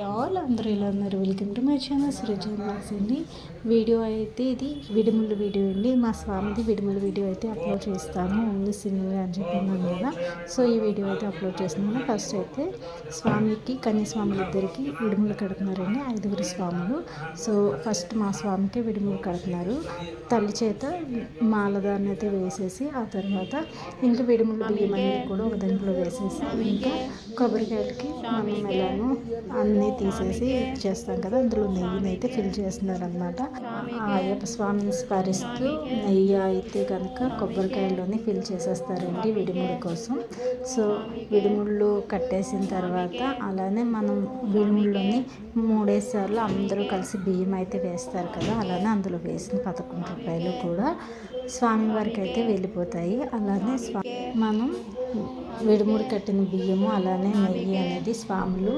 All అందరూ ఇలా ఉన్నారు? Welcome to my channel Sruja blogs అండి వీడియో అయితే ఇది విడుముల వీడియో అండి. మా స్వామిది విడుముల వీడియో అయితే అప్లోడ్ చేస్తాను ఓన్లీ సింగిల్గా అని చెప్పినాను కదా. సో ఈ వీడియో అయితే అప్లోడ్ చేస్తున్నాను ఫస్ట్ అయితే స్వామికి కన్యాస్వాములు ఇద్దరికి విడుములు కడుతున్నారండి. ఐదుగురు స్వాములు. సో ఫస్ట్ మా స్వామికి విడుములు కడుతున్నారు. తల్లి చేత మాలదాన్ని అయితే వేసేసి ఆ తర్వాత ఇంకా విడుముల బియ్యం అనేది కూడా ఒక దాంట్లో వేసేసి ఇంకా కొబ్బరికాయలకి మనం ఎలానో అన్ని తీసేసి చేస్తాం కదా. అందులో నెయ్యిని అయితే ఫిల్ చేస్తున్నారనమాట అయ్యప్ప స్వామిని స్మరిస్తూ నెయ్యి అయితే కనుక కొబ్బరికాయల్లోనే ఫిల్ చేసేస్తారండి విడిముడి కోసం. సో విడిముళ్ళు కట్టేసిన తర్వాత అలానే మనం విడిముళ్ళని మూడేసార్లు అందరూ కలిసి బియ్యం అయితే వేస్తారు కదా. అలానే అందులో వేసిన పదకొండు రూపాయలు కూడా స్వామివారికి అయితే వెళ్ళిపోతాయి. అలానే స్వా మనం విడుముడి కట్టిన బియ్యము అలానే నెయ్యి అనేది స్వాములు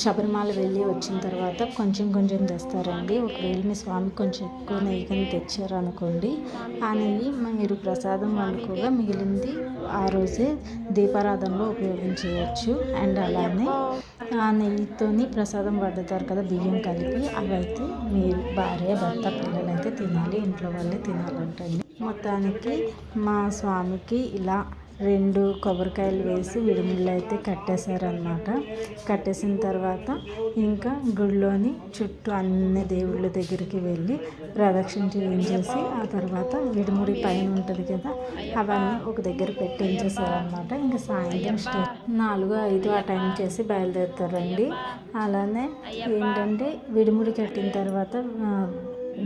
శబరిమల వెళ్ళి వచ్చిన తర్వాత కొంచెం కొంచెం తెస్తారండి. ఒకవేళ మీ స్వామి కొంచెం ఎక్కువ నెయ్యి కానీ తెచ్చారు అనుకోండి ఆ నెయ్యి మీరు ప్రసాదం వండుకోగా మిగిలింది ఆ రోజే దీపారాధనలో ఉపయోగించవచ్చు అండ్ అలానే ఆ నెయ్యితోని ప్రసాదం వండుతారు కదా బియ్యం కలిపి. అవైతే మీరు భార్య భర్త పిల్లలైతే తినాలి ఇంట్లో వాళ్ళే తినాలంటండి. మొత్తానికి మా స్వామికి ఇలా రెండు కొబ్బరికాయలు వేసి విడుముళ్ళు అయితే కట్టేశారనమాట కట్టేసిన తర్వాత ఇంకా గుడిలోని చుట్టూ అన్ని దేవుళ్ళ దగ్గరికి వెళ్ళి ప్రదక్షిణ చేయించేసి ఆ తర్వాత విడుముడి పైన ఉంటుంది కదా అవన్నీ ఒక దగ్గర పెట్టించేసారనమాట ఇంకా సాయంత్రం స్టే నాలుగు ఐదు ఆ టైం చేసి బయలుదేరుతారండి. అలానే ఏంటంటే విడుముడి కట్టిన తర్వాత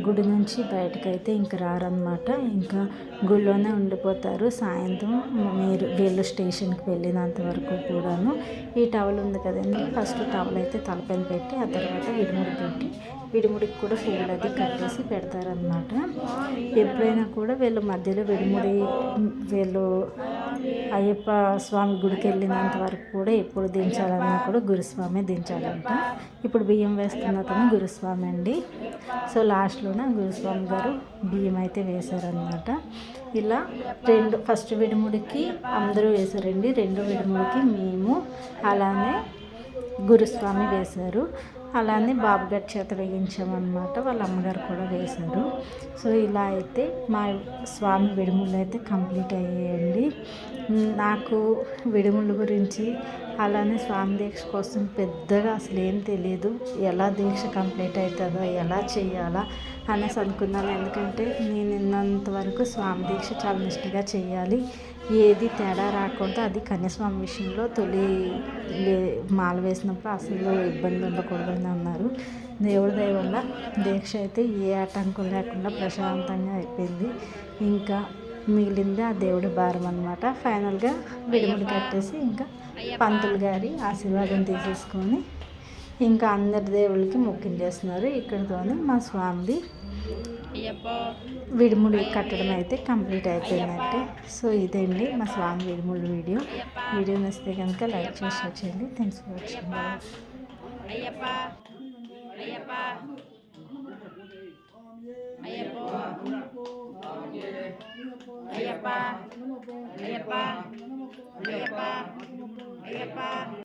గుడి నుంచి బయటకైతే ఇంక రారనమాట ఇంకా గుడిలోనే ఉండిపోతారు. సాయంత్రం మీరు వీళ్ళు స్టేషన్కి వెళ్ళినంత వరకు కూడాను ఈ టవల్ ఉంది కదండి. ఫస్ట్ టవల్ అయితే తలపైన పెట్టి ఆ తర్వాత విడిముడి పెట్టి విడిముడికి కూడా ఫుల్ అది కట్టేసి పెడతారనమాట ఎప్పుడైనా కూడా వీళ్ళు మధ్యలో విడిముడి వీళ్ళు అయ్యప్ప స్వామి గుడికి వెళ్ళినంత వరకు కూడా ఎప్పుడు దించాలన్నా కూడా గురుస్వామి దించాలంట. ఇప్పుడు బియ్యం వేస్తున్న తను గురుస్వామి అండి సో లాస్ట్ లాస్ట్లోనే గురుస్వామి గారు బియ్యం అయితే వేశారనమాట ఇలా రెండు ఫస్ట్ విడిముడికి అందరూ వేశారండి. రెండో విడిముడికి మేము అలానే గురుస్వామి వేశారు. అలానే బాబుగారి చేత వేయించామన్నమాట. వాళ్ళ అమ్మగారు కూడా వేశారు. సో ఇలా అయితే మా స్వామి విడుములు అయితే కంప్లీట్ అయ్యాయండి. నాకు విడుముల గురించి అలానే స్వామి దీక్ష కోసం పెద్దగా అసలు ఏం తెలియదు. ఎలా దీక్ష కంప్లీట్ అవుతుందో ఎలా చేయాలా అనేసి అనుకున్నాను. ఎందుకంటే నేను ఇన్నంత వరకు స్వామి దీక్ష చాలా నిష్ఠగా చేయాలి. ఏది తేడా రాకుండా అది కన్యాస్వామి విషయంలో తొలి మాల వేసినప్పుడు అసలు ఇబ్బంది ఉండకూడదని అన్నారు. దేవుడి దయ వల్ల దీక్ష అయితే ఏ ఆటంకం లేకుండా ప్రశాంతంగా అయిపోయింది. ఇంకా మిగిలింది ఆ దేవుడి భారం అనమాట ఫైనల్గా విడిముడి కట్టేసి ఇంకా పంతులు గారి ఆశీర్వాదం తీసేసుకొని ఇంకా అందరి దేవుళ్ళకి మొక్కించేస్తున్నారు ఇక్కడితోనే మా స్వామిది విడుముడి కట్టడం అయితే కంప్లీట్ అయిపోయిందంటే సో ఇదండి మా స్వామి విడుముడి వీడియో వీడియో నచ్చితే కనుక లైక్ చేసి వచ్చేయండి thanks for watching Ayyappa Ayyappa Ayyappa Ayyappa Ayyappa Ayyappa